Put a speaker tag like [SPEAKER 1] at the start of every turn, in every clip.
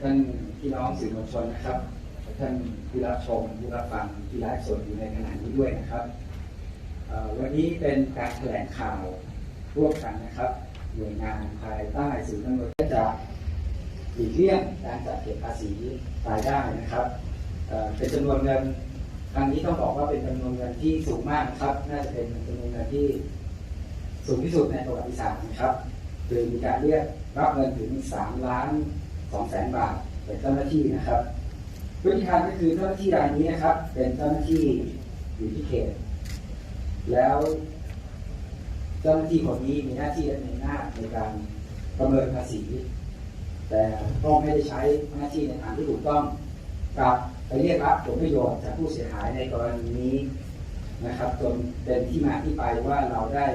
[SPEAKER 1] ท่านพี่น้องสื่อมวลชนนะครับ ท่านผู้รับชมผู้รับฟังที่ไลฟ์สดอยู่ในขณะนี้ด้วยนะครับวันนี้เป็นการแถลงข่าวร่วมกันนะครับหน่วยงานภายใต้ศูนย์ตำรวจจะหลีกเลี่ยงการจัดเก็บภาษีรายได้นะครับเป็นจำนวนเงินครั้งนี้ต้องบอกว่าเป็นจำนวนเงินที่สูงมากครับ น่าจะเป็นจำนวนเงินที่สูงที่สุดในประวัติศาสตร์นะครับคือมีการเรียกรับเงินถึง3ล้าน 2แสนบาท เป็นเจ้าหน้าที่นะครับวิธีการก็คือเจ้าหน้าที่รายนี้นะครับ เป็นเจ้าหน้าที่อยู่ที่เขต แล้วเจ้าหน้าที่คนนี้มีหน้าที่ในหน้าในการประเมินภาษี แต่ก็ไม่ได้ใช้หน้าที่ในทางที่ถูกต้องกับไปเรียกรับผลประโยชน์จากผู้เสียหายในกรณีนี้นะครับจนเป็นที่มาที่ไปว่าเราได้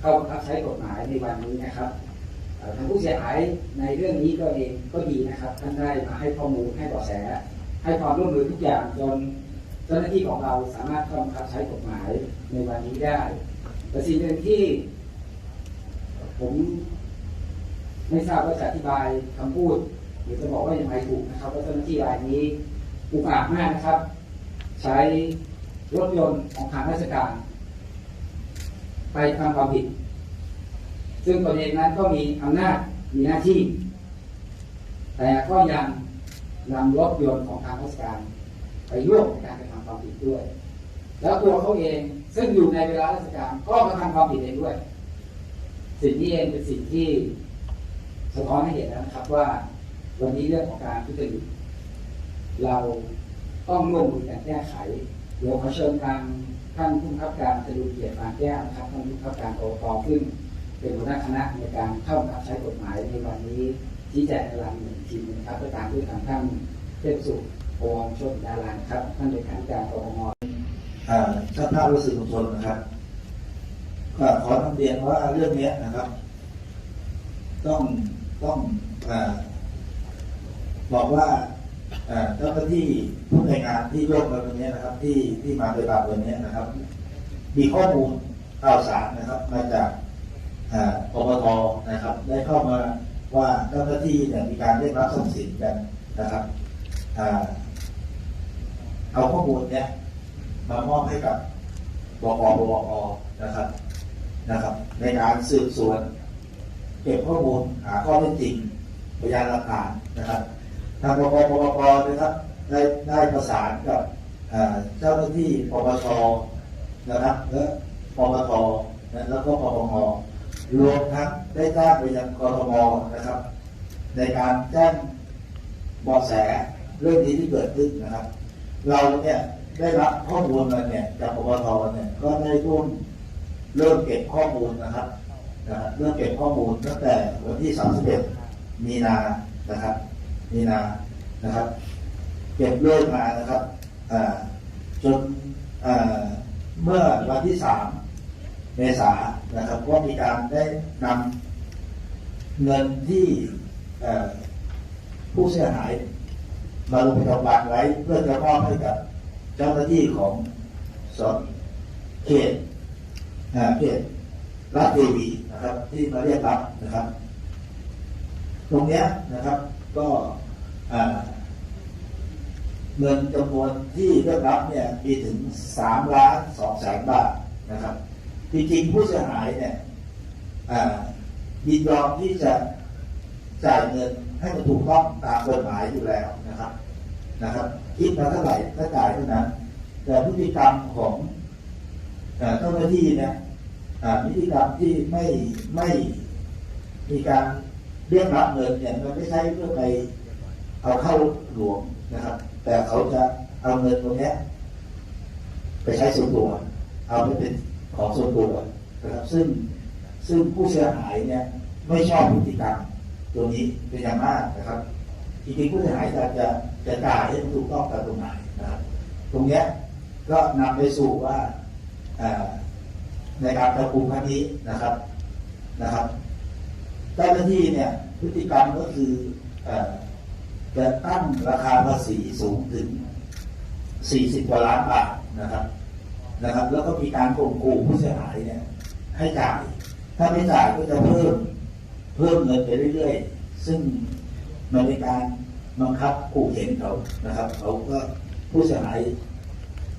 [SPEAKER 1] เข้าบังคับใช้กฎหมายในวันนี้นะครับ ทางผู้เสียหายในเรื่องนี้ก็เองก็ดีนะครับท่านได้มาให้ข้อมูลให้เบาะแส ให้ความร่วมมือทุกอย่างจนเจ้าหน้าที่ของเราสามารถเข้าบังคับใช้กฎหมายในวันนี้ได้ แต่สิ่งหนึ่งที่ ผมไม่ทราบว่าจะอธิบายคำพูด หรือจะบอกว่าอย่างไรถูกนะครับว่าเจ้าหน้าที่รายนี้อุกอาจมากนะครับ ใช้รถยนต์ของทางราชการ ไปทำความผิด ซึ่งตนเองนั้นก็มีอำนาจมีหน้าที่ แต่ก็ยังนำรถยนต์ของทางราชการ ไปร่วมในการกระทำความผิดด้วย แล้วตัวเขาเองซึ่งอยู่ในเวลาราชการก็กระทำความผิดเองด้วย สิ่งนี้เองเป็นสิ่งที่สะท้อนให้เห็นแล้วนะครับว่า วันนี้เรื่องของการทุจริตเราต้องร่วมมือกันแก้ไขเดี๋ยวขอเชิญทางท่านผู้บังคับการจรุเกียรติปาแก้นะครับท่านผู้บังคับการปปขึ้น เป็นหัวหน้าคณะในการเข้าบังคับใช้กฎหมายในวันนี้ชี้แจงในรายละเอียดอีกทีหนึงนะครับก็ตามด้วยทางท่านเทพสุขโองชนดารานะครับท่านเลขาธิการปปง
[SPEAKER 2] อ่าท่านภาพรู้สึกมวลชนนะครับก็ขอนำเรียนว่าเรื่องนี้นะครับ ต้องต้องอบอกว่าเจ้าหน้าที่ผู้ในงานที่ร่วมกันวันนี้นะครับ ที่ที่มาปฏิบัติวันนี้นะครับ มีข้อมูลข่าวสารนะครับ มาจาก ปปทนะครับ ได้เข้ามาว่าเจ้าหน้าที่เนี่ยมีการเรียกรับทรัพย์สินกันนะครับเอาข้อมูลเนี้ยมามอบให้กับบกบวอนะครับนะครับ ในการสืบสวน เก็บข้อมูลหาข้อเท็จจริงพยานหลักฐานนะครับ ทางบกบวปนะครับได้ได้ประสานกับเจ้าหน้าที่ปปชนะครับและปปทแล้วก็ปปง รวมทั้งได้แจ้งไปยังกรทมนะครับ ในการแจ้งเบาแสเรื่องนี้ที่เกิดขึ้นนะครับ เราเนี่ยได้รับข้อมูลมาเนี่ยจากปปทเนี่ยก็ได้ร่วมเริ่มเก็บข้อมูลนะครับนะเริ่มเก็บข้อมูลตั้งแต่วันที่ 31 มีนานะครับ มีนานะครับ เก็บเรื่อยมานะครับจนเมื่อวันที่ 3 เมษานะครับก็มีการได้นำเงินที่ผู้เสียหาย มาลงประจำวันไว้ เพื่อจะมอบให้กับเจ้าหน้าที่ของสอนเขตอ่าเขตรัฐเทวีนะครับ ที่มาเรียกรับนะครับ ตรงนี้นะครับก็เงินจำนวนที่เรียกรับเนี่ยมีถึงสามล้านสองแสนบาทนะครับ จริงๆผู้เสียหายเนี่ยยินยอมที่จะจ่ายเงินให้มันถูกต้องตามกฎหมายอยู่แล้วนะครับนะครับคิดมาเท่าไหร่ก็จ่ายเท่านั้น แต่พฤติกรรมของเจ้าหน้าที่เนี่ยพฤติกรรมที่ไม่ไม่มีการเรียกรับเงินเนี่ยมันไม่ใช่เพื่อไปเอาเข้าหลวงนะครับ แต่เขาจะเอาเงินตรงนี้ไปใช้ส่วนตัวเอาไปเป็น ของส่วนตัวนะครับซึ่งซึ่งผู้เสียหายเนี่ยไม่ชอบพฤติกรรมตัวนี้เป็นอย่างมากนะครับจริงๆผู้เสียหายจะจะจะจ่ายให้ถูกต้องตามกฎหมายนะครับ ตรงเนี้ยก็นำไปสู่ว่าในการจับกุมครั้งนี้นะครับนะครับเจ้าหน้าที่เนี่ยพฤติกรรมก็คือเอ่อจะตั้งราคาภาษีสูงถึง 40กว่าล้านบาทนะครับ นะครับ แล้วก็มีการข่มขู่ผู้เสียหายเนี่ย ให้จ่าย ถ้าไม่จ่ายก็จะเพิ่มเพิ่มเงินไปเรื่อยๆ ซึ่งมันเป็นการบังคับขู่เข็นเขานะครับเขาก็ผู้เสียหาย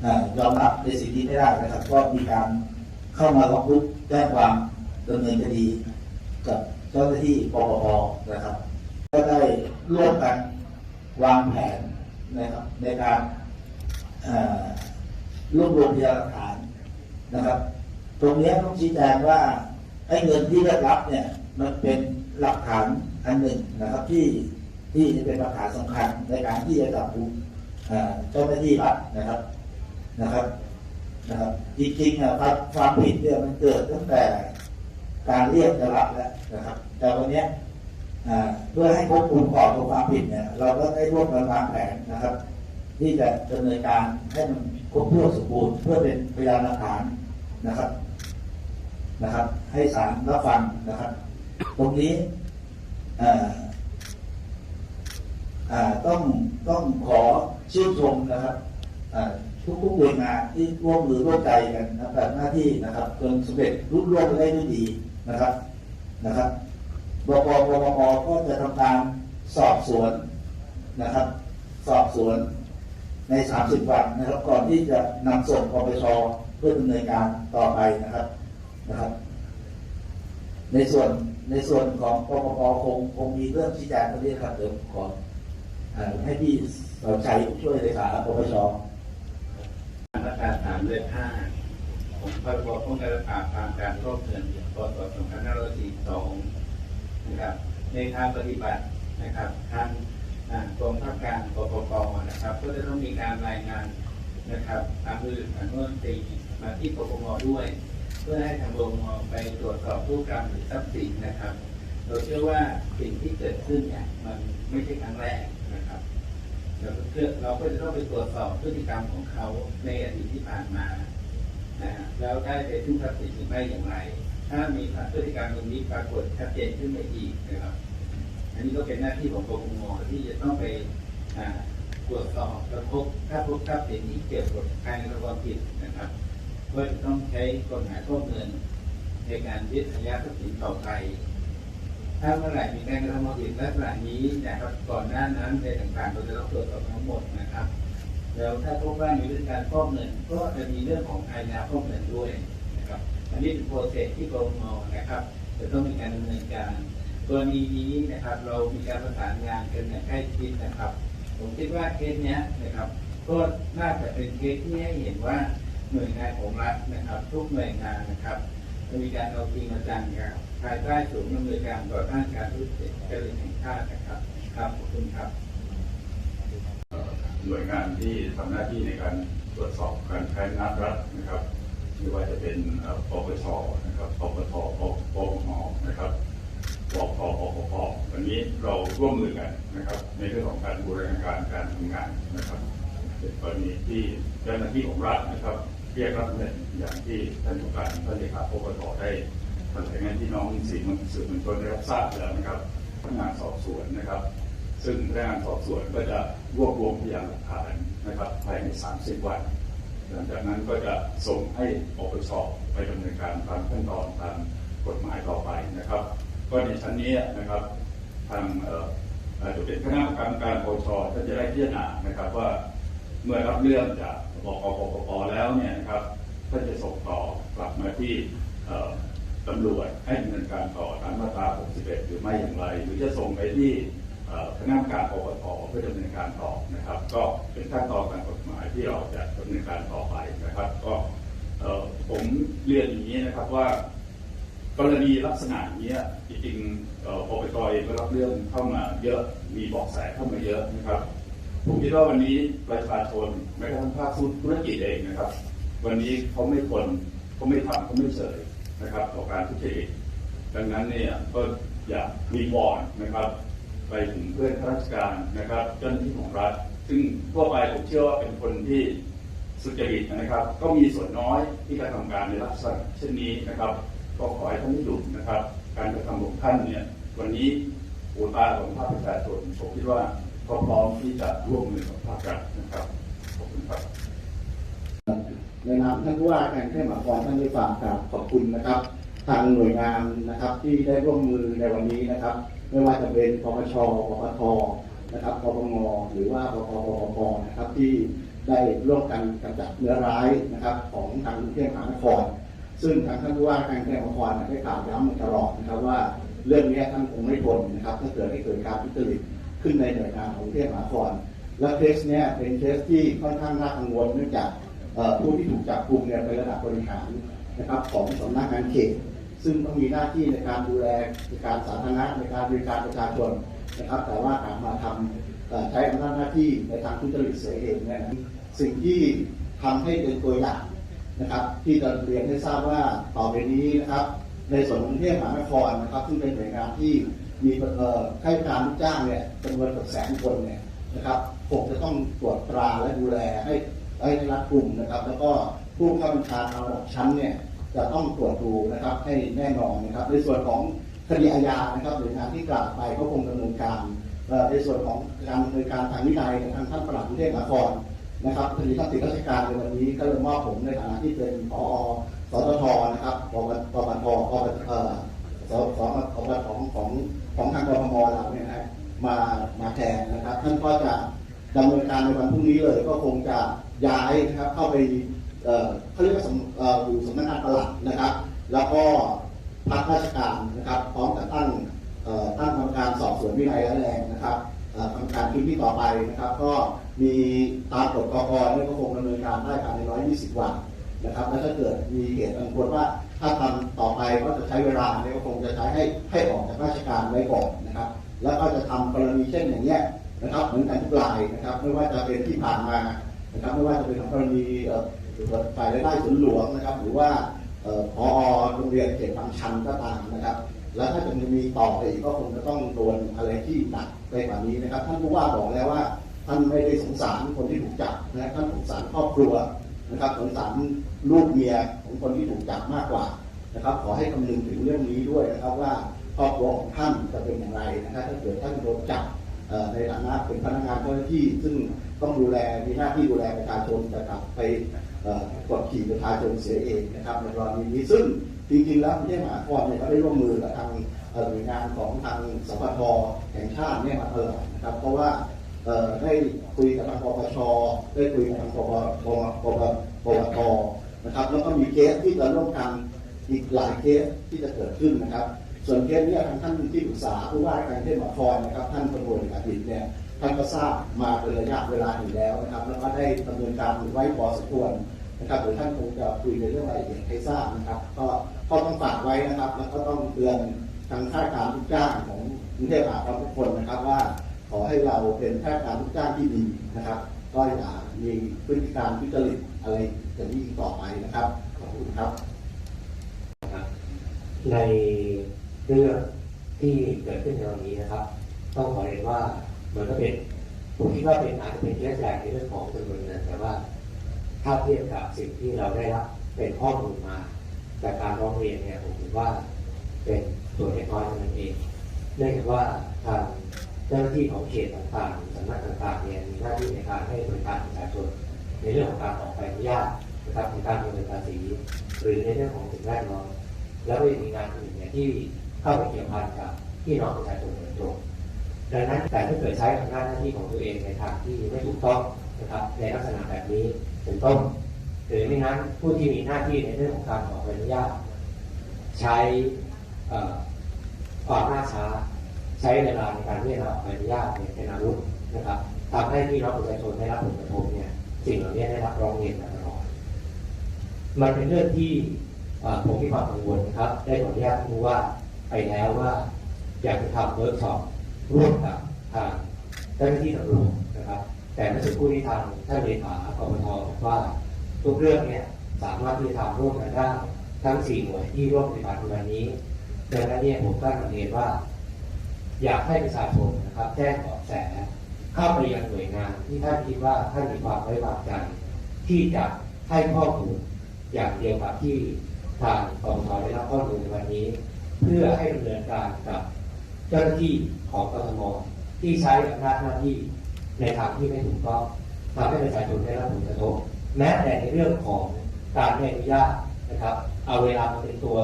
[SPEAKER 2] อยอมรับในสิ่งที่ไม่ได้นะครับ ก็มีการเข้ามาร้องทุกข์แจ้งความดำเนินคดีกับเจ้าหน้าที่ปปปนะครับ ก็ได้ร่วมกันวางแผนนะครับในการอ รวบรวมพยานหลักฐานนะครับ ตรงนี้ต้องชี้แจงว่าไอ้เงินที่ได้รับเนี่ยมันเป็นหลักฐานอันหนึ่งนะครับที่ที่จะเป็นหลักฐานสำคัญในการที่จะจับกุมเอ่อเจ้าหน้าที่รัฐนะครับนะครับนะครับจริงๆนะความความผิดเนี่ยมันเกิดตั้งแต่การเรียกจะรับแล้วนะครับ แต่วันเนี้ยอ่าเพื่อให้ควบคุมก่อนตัวความผิดเนี่ย เราก็ได้ร่วมกันวางแผนนะครับ ที่จะดำเนินการให้มันครบถ้วนสมบูรณ์เพื่อเป็นพยานหลักฐานนะครับนะครับ ให้ศาลรับฟังนะครับ ตรงนี้ต้องต้องขอชื่นชมนะครับอ่าทุกหน่วยงานที่ร่วมมือร่วมใจกันนะแบบหน้าที่นะครับจนสำเร็จรุ่ร่วงได้ด้วยดีนะครับนะครับบกปปปก็จะทำการสอบสวนนะครับ สอบสวน ใน 30 วันนะครับ ก่อนที่จะนำส่งปปชเพื่อดำเนินการต่อไปนะครับนะครับ ในส่วนในส่วนของปปปคงคงมีเรื่องชี้แจงตรงนี้ครับเดี๋ยวขอให้พี่สอนชัยช่วยเลยขาปปช
[SPEAKER 3] มาตราสามเดือนห้าของพรบป้องกันและปราบปรามการฟอกเงินพศ2542นะครับในทางปฏิบัตินะครับทางอ่า กองทัพการปปปนะครับ ก็จะต้องมีการรายงานนะครับตามมือทางโน้นตีมาที่ปปงด้วย เพื่อให้ทางปปงไปตรวจสอบผู้กรรมหรือทรัพย์สินนะครับ เราเชื่อว่าสิ่งที่เกิดขึ้นเนี่ยมันไม่ใช่ครั้งแรกนะครับเราเพื่อเราก็จะต้องไปตรวจสอบพฤติกรรมของเขาในอดีตที่ผ่านมานะฮะแล้วได้ไปซึ่งทรัพย์สินหรือไม่อย่างไร ถ้ามีพฤติกรรมตรงนี้ปรากฏชัดเจนขึ้นมาอีกนะครับ อันนี้ก็เป็นหน้าที่ของปปงที่จะต้องไปตรวจสอบแล้วพบถ้าพบทรัพย์สินที่เกี่ยวกับการกระทำผิดนะครับก็จะต้องใช้กฎหมายฟอกเงินในการยึดอายัดทรัพย์สินต่อไปถ้าเมื่อไหร่มีการกระทำความผิดลักษณะนี้นะครับก่อนหน้านั้นในต่างๆเราจะต้องตรวจสอบทั้งหมดนะครับ แล้วถ้าพบว่ามีเรื่องการฟอกเงินก็จะมีเรื่องของอาญาฟอกเงินด้วยนะครับ อันนี้เป็นโปรเซสที่กรมนะครับ จะต้องมีการดำเนินการ กรณีนี้นะครับ เรามีการประสานงานกันอย่างใกล้ชิดนะครับ ผมคิดว่าเคสเนี้ยนะครับก็น่าจะเป็นเคสที่ให้เห็นว่าหน่วยงานของรัฐนะครับ ทุกหน่วยงานนะครับมีการเอาจริงเอาจังกันภายใต้ศูนย์อำนวยการต่อต้านการทุจริตแห่งชาตินะครับครับขอบคุณครับ
[SPEAKER 4] หน่วยงานที่ทำหน้าที่ในการตรวจสอบการใช้อำนรัฐนะครับไม่ว่าจะเป็นปปชนะครับปปทปปมนะครับ ปปปปปวันนี้เราร่วมมือกันนะครับ ในเรื่องของการบูรณาการการทำงานนะครับเป็นกรณีที่เจ้าหน้าที่ของรัฐนะครับ เรียกรับเงินอย่างที่ท่านผู้การท่านเลขาปปทได้แถลงให้พี่น้องสื่อมวลสื่อมวลชนได้รับทราบแล้วนะครับพนักงานสอบสวนนะครับ ซึ่งพนักงานสอบสวนก็จะรวบรวมพยานหลักฐานนะครับภายใน 30 วันหลังจากนั้นก็จะส่งให้ปปชไปดำเนินการตามขั้นตอนตามกฎหมายต่อไปนะครับ ก็ในชั้นนี้นะครับ ทางอ่อเอ่อจะเป็นคณะกรรมการปชท่านจะได้พิจารณานะครับว่าเมื่อรับเรื่องจากบกปปปแล้วเนี่ยนะครับท่านจะส่งต่อกลับมาที่ตำรวจให้ดำเนินการต่อตามมาตรา 61 หรือไม่อย่างไร หรือจะส่งไปที่คณะกรรมการปปทเพื่อดำเนินการต่อนะครับ ก็เป็นขั้นตอนการกฎหมายที่เราจะดำเนินการต่อไปนะครับ ก็ผมเรียนอย่างนี้นะครับว่า กรณีลักษณะอย่างนี้จริงๆปปชเองก็รับเรื่องเข้ามาเยอะมีบอกแสเข้ามาเยอะนะครับ ผมคิดว่าวันนี้ประชาชนแม้กระทั่งภาคธุรกิจเองนะครับ วันนี้เขาไม่ทนเขาไม่ทำเขาไม่เฉยนะครับต่อการทุจริตดังนั้นเนี่ยก็อยากมีวอนนะครับ ไปถึงเพื่อนข้าราชการนะครับ เจ้าหน้าที่ของรัฐ ซึ่งทั่วไปผมเชื่อว่าเป็นคนที่สุจริตนะครับ ก็มีส่วนน้อยที่กระทำการในลักษณะเช่นนี้นะครับ ก็ขอให้ท่านได้ดูนะครับ การกระทำของท่านเนี่ย วันนี้หูตาของภาคประชาชนผมคิดว่าก็พร้อมที่จะร่วมมือกับภาครัฐนะครับขอบคุณครับ
[SPEAKER 5] ในนามท่านผู้ว่าการแค่มานครท่านได้ฝากกราบขอบคุณนะครับ ทางหน่วยงานนะครับที่ได้ร่วมมือในวันนี้นะครับ ไม่ว่าจะเป็นปปชปปทนะครับปปงหรือว่าปปปปนะครับที่ได้ร่วมกันกำจัดเนื้อร้ายนะครับ ของทางกรุงเทพมหานคร ซึ่งทางท่านผู้ว่าการกรุงนครได้กล่าวย้ำมาตลอดนะครับว่าเรื่องนี้ท่านคงไม่ทนนะครับถ้าเกิดให้เกิดการทุจริตขึ้นในหน่วยงานของกรุงเทพมหานคร และเคสเนี้ยเป็นเคสที่ค่อนข้างน่ากังวลเนื่องจากผู้ที่ถูกจับกลุ่มเนี่ยเป็นระดับบริหารนะครับของสำนักงานเขตซึ่งต้องมีหน้าที่ในการดูแลในการสาธารณะในการบริการประชาชนนะครับ แต่ว่าการมาทำใช้อำนาจหน้าที่ในทางทุจริตเสียเองเนี่ยสิ่งที่ทำให้เป็นตัวอย่าง นะครับ ที่จะเรียนให้ทราบว่าต่อไปนี้นะครับ ในส่วนของกรุงเทพมหานครนะครับ ซึ่งเป็นหน่วยงานที่มีเอ่อข้าราชการลูกจ้างเนี่ยจำนวนเกือบแสนคนเนี่ยนะครับคงจะต้องตรวจตราและดูแลให้ให้รัดกลุ่มนะครับ แล้วก็ผู้ข้าบัญชาการระดับชั้นเนี่ยจะต้องตรวจดูนะครับให้แน่นอนนะครับ ในส่วนของคดีอาญานะครับหน่วยงานที่กล่าวไปก็คงดำเนินการในส่วนของการดำเนินการทางวินัยทางท่านประหลัดกรุงเทพมหานคร นะครับคดีท่านติดราชการในวันนี้ก็เลยมอบผมในฐานะที่เป็นผอสตทนะครับปปปปทปปเอ่อสสปปของของของทางกรทมเราเนี่ยนะมามาแทนนะครับ ท่านก็จะดำเนินการในวันพรุ่งนี้เลย ก็คงจะย้ายนะครับเข้าไปเขาเรียกว่าสำเอ่ออยู่สำนักงานปลัดนะครับ แล้วก็พักราชการนะครับ พร้อมกับตั้งตั้งกรรมการสอบสวนวินัยร้ายแรงนะครับ เอ่อกรรมการพื้นที่ต่อไปนะครับ ก็มีตามกฎกกเนี่ยก็คงดำเนินการได้ภายใน 120 วันนะครับ แล้วถ้าเกิดมีเหตุอันควรว่าถ้าทำต่อไปก็จะใช้เวลาเนี่ยก็คงจะใช้ให้ให้ออกจากราชการไว้ก่อนนะครับ แล้วก็จะทำกรณีเช่นอย่างเนี้ยนะครับเหมือนกันทุกรายนะครับ ไม่ว่าจะเป็นที่ผ่านมานะครับไม่ว่าจะเป็นกรณีเอ่อฝ่ายรายได้ส่วนหลวงนะครับ หรือว่าเอ่อพอโรงเรียนเขตบางชันก็ตามนะครับ แล้วถ้าจะมีต่อไปอีกก็คงจะต้องโดนอะไรที่หนัก ไปกว่านี้นะครับ ท่านผู้ว่าบอกแล้วว่า ท่านไม่ได้สงสารคนที่ถูกจับนะท่านสงสารครอบครัวนะครับสงสารลูกเมียของคนที่ถูกจับมากกว่านะครับ ขอให้คำนึงถึงเรื่องนี้ด้วยนะครับว่าครอบครัวของท่านจะเป็นอย่างไรนะครับถ้าเกิดท่านโดนจับในฐานะเป็นพนักงานเจ้าหน้าที่ ซึ่งต้องดูแลมีหน้าที่ดูแลประชาชนแต่กลับไปกดขี่ประชาชนเสียเองนะครับในกรณีนี้ซึ่งจริงๆแล้วกรุงเทพมหานครเนี่ยก็ได้ร่วมมือกับทาง หน่วยงานของทางสปทแห่งชาติเนี่ยมาตลอดนะครับ เพราะว่าได้คุยกับทางปปชได้คุยกับทางปปปปปปปทนะครับแล้วก็มีเคสที่จะร่วมกันอีกหลายเคสที่จะเกิดขึ้นนะครับ ส่วนเคสเนี้ทางท่านที่ปรึกษาผู้ว่าการเทพมหานครนะครับ ท่านตำรวจอดีตเนี่ยท่านก็ทราบมาเป็นระยะเวลาอยู่แล้วนะครับ แล้วก็ได้ดำเนินการไว้พอสมควรนะครับเดี๋ยวท่านคงจะคุยในเรื่องรายละเอียดให้ทราบนะครับ ก็ก็ต้องฝากไว้นะครับ แล้วก็ต้องเตือน ทางข้าราชการทุกจ้างของกรุงเทพมหานครทุกคนนะครับว่าขอให้เราเป็นข้าราชการทุกจ้างที่ดีนะครับ ก็อย่ามีพฤติการทุจริตอะไรอย่างนี้ต่อไปนะครับขอบคุณครับ
[SPEAKER 6] ในเรื่องที่เกิดขึ้นในวันนี้นะครับ ต้องขอเรียนว่ามันก็เป็นผมคิดว่าเป็นอาจจะเป็นเคสใหญ่ในเรื่องของจำนวนเงินแต่ว่าถ้าเทียบกับสิ่งที่เราได้รับเป็นข้อมูลมา จากการร้องเรียนเนี่ยผมคิดว่าเป็น ส่วนเล็กน้อยเท่านั้นเองเนื่องจากว่าทางเจ้าหน้าที่ของเขตต่างๆสำนักต่างๆเนี่ยมีหน้าที่ในการให้บริการประชาชนในเรื่องของการออกใบอนุญาตนะครับในการดำเนินภาษีหรือในเรื่องของสิ่งแวดล้อมแล้วก็ยังมีงานอื่นเนี่ยที่เข้าไปเกี่ยวพันกับพี่น้องประชาชนโดยตรงดังนั้นแต่ถ้าเกิดใช้อำนาจหน้าที่ของตัวเองในทางที่ไม่ถูกต้องนะครับในลักษณะแบบนี้เป็นต้นหรือไม่งั้นผู้ที่มีหน้าที่ในเรื่องของการออกใบอนุญาตใช้ ความล่าช้า ใช้เวลาในการที่จะออกใบอนุญาตเนี่ยเป็นอาวุธนะครับทำให้พี่น้องประชาชนได้รับผลกระทบเนี่ยสิ่งเหล่านี้ได้รับร้องเรียนมาตลอดมันเป็นเรื่องที่ผมมีความกังวลนะครับ ได้ขออนุญาตผู้ว่าไปแล้วว่า อยากจะทำเวิร์กช็อปร่วมกับทางเจ้าหน้าที่ตำรวจนะครับ แต่เมื่อสักครู่ที่ทางท่านเลขากรมทบอกว่าทุกเรื่องเนี่ยสามารถที่จะทำร่วมกันได้ทั้งสี่หน่วยที่ร่วมปฏิบัติในวันนี้ ดังนั้นเนี่ยผมก็นำเรียนว่า อยากให้ประชาชนนะครับแจ้งเบาะแสเข้าไปยังหน่วยงานที่ท่านคิดว่าท่านมีความไว้วางใจที่จะให้ข้อมูลอย่างเดียวกับที่ทางกองทได้รับข้อมูลในวันนี้ เพื่อให้ดำเนินการกับเจ้าหน้าที่ของกทมที่ใช้อำนาจหน้าที่ในทางที่ไม่ถูกต้องทำให้ประชาชนได้รับผลกระทบแม้แต่ในเรื่องของการไม่อนุญาตนะครับ เอาเวลามาเป็นตัว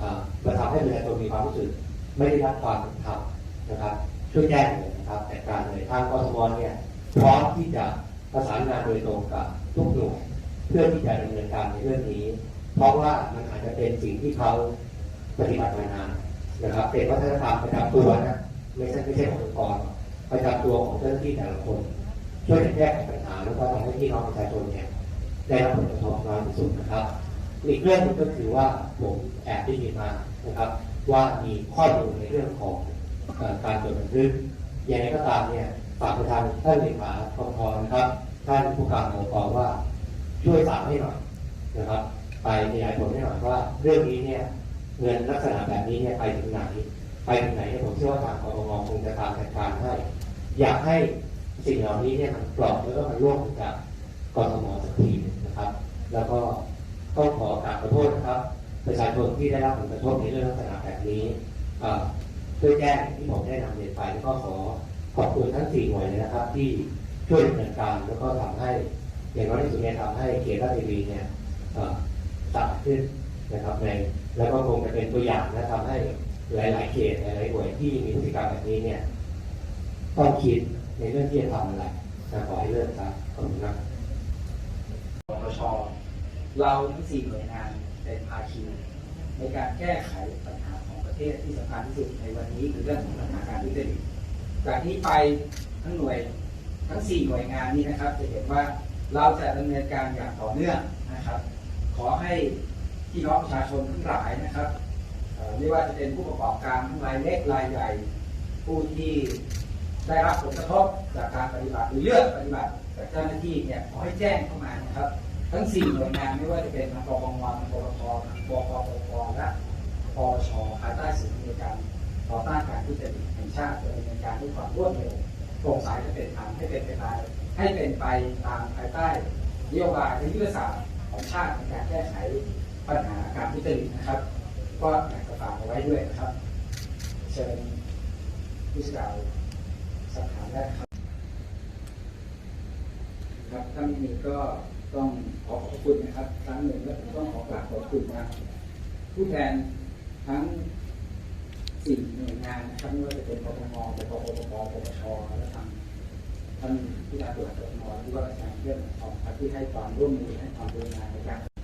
[SPEAKER 6] อ่ามาทำให้ประชาชนมีความรู้สึกไม่ได้รับความเป็นธรรมนะครับ ช่วยแจ้งเลยนะครับแต่การเลยถ้างกทมเนี่ยพร้อมที่จะประสานงานโดยตรงกับทุกหน่วยเพื่อที่จะดำเนินการในเรื่องนี้ เพราะว่ามันอาจจะเป็นสิ่งที่เขาปฏิบัติมานานนะครับเป็นวัฒนธรรมประจำตัวนะไม่ใช่ไม่ใช่ขององค์กรประจำตัวของเจ้าหน้าที่แต่ละคน ช่วยแก้ไขปัญหาแล้วก็ทำให้พี่น้องประชาชนเนี่ยได้รับผลกระทบน้อยที่สุดนะครับ อีกเรื่องหนึงก็คือว่าผมแอบได้ยินมานะครับว่ามีข้อมูลในเรื่องของเอ่อการจดบันทึกอย่างไรก็ตามเนี่ยฝากประธานท่านเลขาปพนะครับ ท่านผู้การปพว่าช่วยสามให้หน่อยนะครับ ไปขยายผลให้หน่อยว่าเรื่องนี้เนี่ยเงินลักษณะแบบนี้เนี่ยไปถึงไหน ไปถึงไหนเนี่ยผมเชื่อว่าทางกรงคงจะตามจัดการให้ อยากให้สิ่งเหล่านี้เนี่ยมันปลอดแล้วก็มันร่วมกับกทมสักทีนะครับ แล้วก็ ต้องขอกราบขอโทษนะครับประชาชนที่ได้รับผลกระทบในเรื่องลักษณะแบบนี้เอ่อช่วยแจ้งที่ผมได้นำเรียนไปแล้วก็ขอขอบคุณทั้งสี่หน่วยเลยนะครับ ที่ช่วยดำเนินการแล้วก็ทำให้อย่างน้อยที่สุดเนี่ยทำให้เขตราชบุรีเนี่ยเอ่อสะอาดขึ้นนะครับในแล้วก็คงจะเป็นตัวอย่างและทำให้หลาย ๆ เขตหลายๆหน่วยที่มีพฤติกรรมแบบนี้เนี่ยต้องคิดในเรื่องที่จะทำอะไรนะขอให้เลิกครับขอบคุณครับ
[SPEAKER 1] เราทั้งสี่หน่วยงานเป็นภาคีในการแก้ไขปัญหาของประเทศที่สำคัญที่สุดในวันนี้คือเรื่องของปัญหาการทุจริตจากนี้ไปทั้งหน่วยทั้งสี่หน่วยงานนี้นะครับ จะเห็นว่าเราจะดำเนินการอย่างต่อเนื่องนะครับ ขอให้พี่น้องประชาชนทั้งหลายนะครับไม่ว่าจะเป็นผู้ประกอบการทั้งรายเล็กรายใหญ่ ผู้ที่ได้รับผลกระทบจากการปฏิบัติหรือเลือกปฏิบัติจากเจ้าหน้าที่เนี่ยขอให้แจ้งเข้ามานะครับ ทั้งสี่หน่วยงานไม่ว่าจะเป็นทางปปงทางปปททางปปปและปชภายใต้ศูนย์อำนวยการต่อต้านการทุจริตแห่งชาติจะดำเนินการด้วยความรวดเร็วโปร่งใสและเป็นธรรมให้เป็นไปตามให้เป็นไปตามภายใต้นโยบายและยุทธศาสตร์ของชาติในการแก้ไขปัญหาการทุจริตนะครับ ก็อยากจะฝากเอาไว้ด้วยนะครับ เชิญผู้สื่อข่าวสักถามได้ครับครับถ้าไม่มีก็ต้อง ขอขอบคุณนะครับ ครั้งหนึ่งและต้องขอกราบขอบคุณนะผู้แทนทั้งสี่หน่วยงานนะครับไม่ว่าจะเป็นปปงปปปปปปชและทางท่านผู้การตรวจปปงที่ว่าราชการเรื่องของที่ให้ความร่วมมือให้ความร่วมงานในการ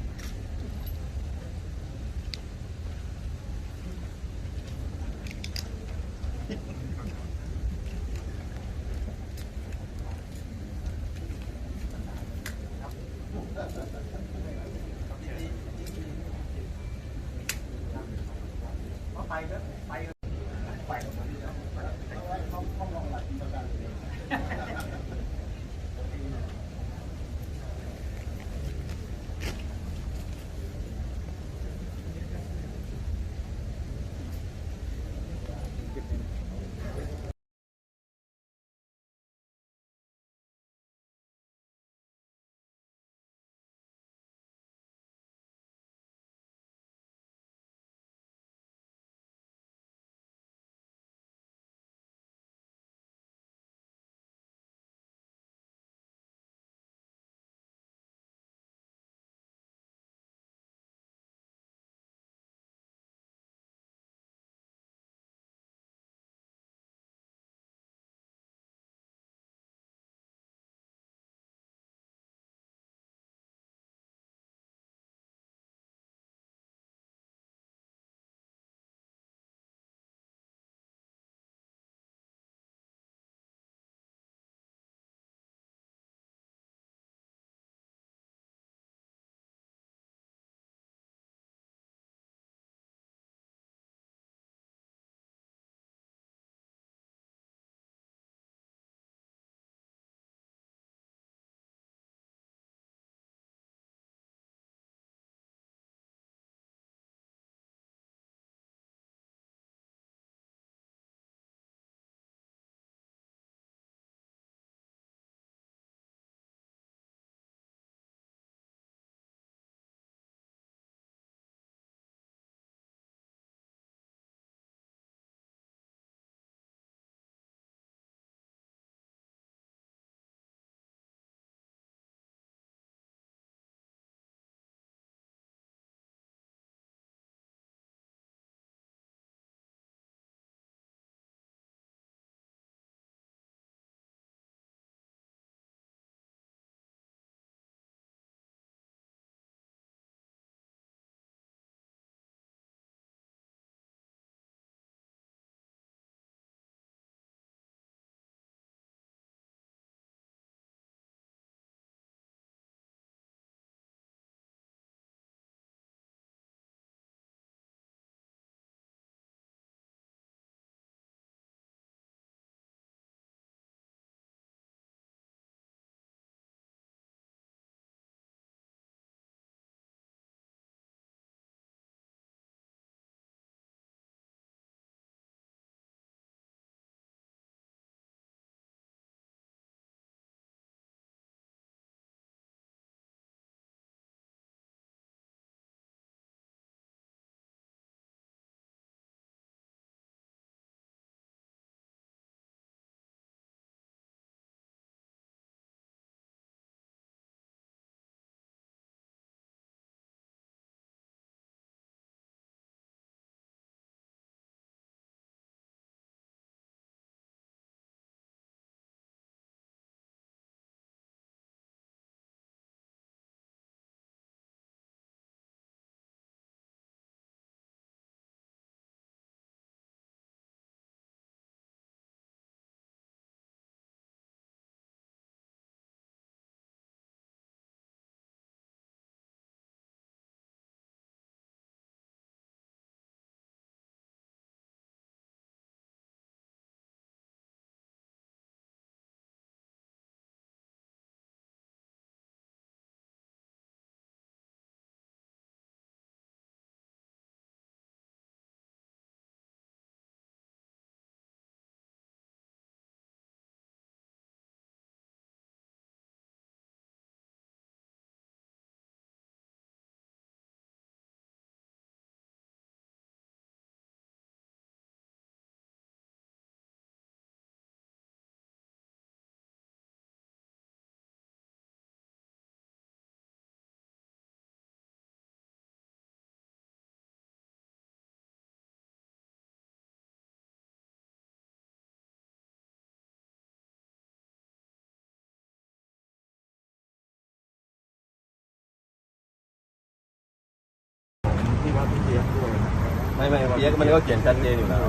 [SPEAKER 7] ไม่ไม่เปียกมันก็เขียนชัดเจนอยู่แล้ว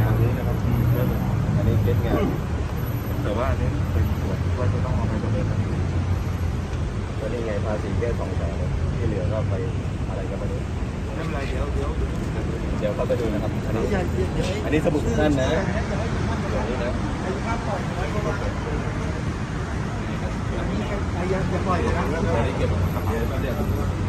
[SPEAKER 7] งานนี้นะครับอันนี้เก็ตงานแต่ว่าอันนี้เป็นส่วนที่ว่าจะต้องเอาไปดำเนินคดีก็นี่ไงภาษีแค่สองแสนที่เหลือก็ไปอะไรกันไปนี้ไม่เป็นไรเดี๋ยวเดี๋ยวเดี๋ยวเขาไปดูนะครับอันนี้อันนี้สมุดท่านนะเดี๋ยวนี้นะจะปล่อยนะอันนี้เก็บครับ